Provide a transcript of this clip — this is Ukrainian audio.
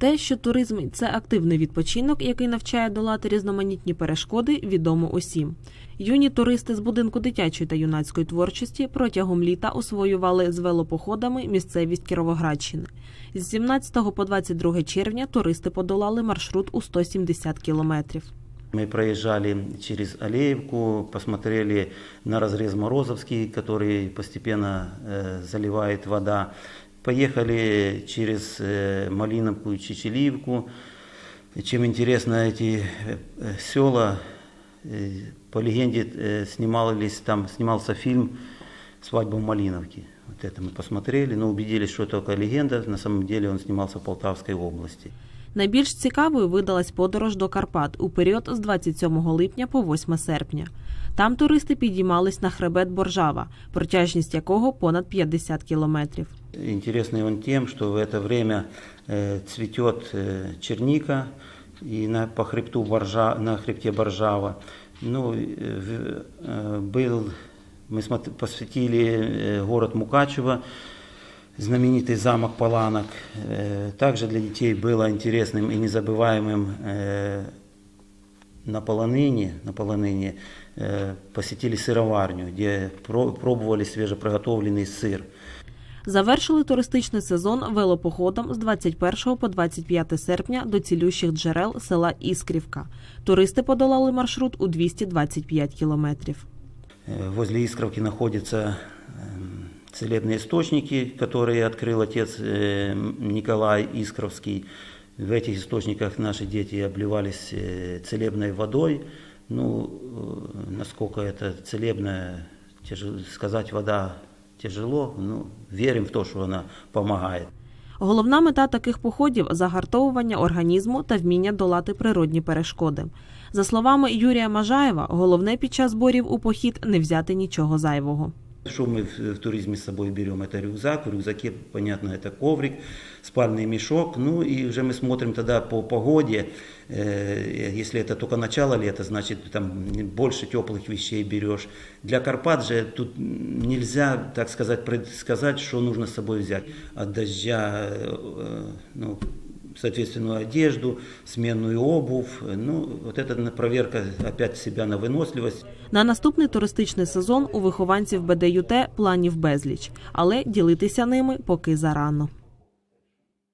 Те, що туризм це активний відпочинок, який навчає долати різноманітні перешкоди, відомо усім. Юні туристи з будинку дитячої та юнацької творчості протягом літа освоювали з велопоходами місцевість Кіровоградщини. З 17 по 22 червня туристи подолали маршрут у 170 кілометрів. Мы проезжали через Алеевку, посмотрели на разрез Морозовский, который постепенно э, заливает вода. Поехали через э, Малиновку и Чечеливку. И Чем интересно эти э, села, э, по легенде э, снимались, там снимался фильм «Свадьба в Малиновке». Вот это мы посмотрели, но убедились, что это только легенда. На самом деле он снимался в Полтавской области. Найбільш цікавою видалась подорож до Карпат у період з 27 липня по 8 серпня. Там туристи підіймались на хребет Боржава, протяжність якого понад 50 кілометрів. Интересный он тем, что в это время э, цветет э, черника и на, по хребту Боржа, на хребте Боржава. Ну, э, в- э, был, мы смотр- посетили э, город Мукачево, знаменитый замок Паланок. Э, Также для детей было интересным и незабываемым э, на полонине, на полонине э, посетили сыроварню, где про- пробовали свежепроготовленный сыр. Завершили туристичний сезон велопоходом з 21 по 25 серпня до цілющих джерел села Іскрівка. Туристи подолали маршрут у 225 кілометрів. Э, Возле Искровки находятся эм, целебные источники, которые открыл отец э, Николай Искровский. В этих источниках наши дети обливались э, целебной водой. Ну, э, насколько это целебная, тяжело, сказать вода тяжело, но верим в то, что она помогает. Головна мета таких походів загартовування організму та вміння долати природні перешкоди. За словами Юрія Мажаєва, головне під час зборів у похід не взяти нічого зайвого. Что мы в, туризме с собой берем? Это рюкзак. В рюкзаке, понятно, это коврик, спальный мешок. Ну и уже мы смотрим тогда по погоде. Э, если это только начало лета, значит там больше теплых вещей берешь. Для Карпат же тут нельзя, так сказать, предсказать, что нужно с собой взять. От дождя, э, ну, соответственную одежду, сменную обувь. Ну, вот эта проверка опять себя на выносливость. На наступний туристичний сезон у вихованців БДЮТ планів безліч, але ділитися ними поки зарано.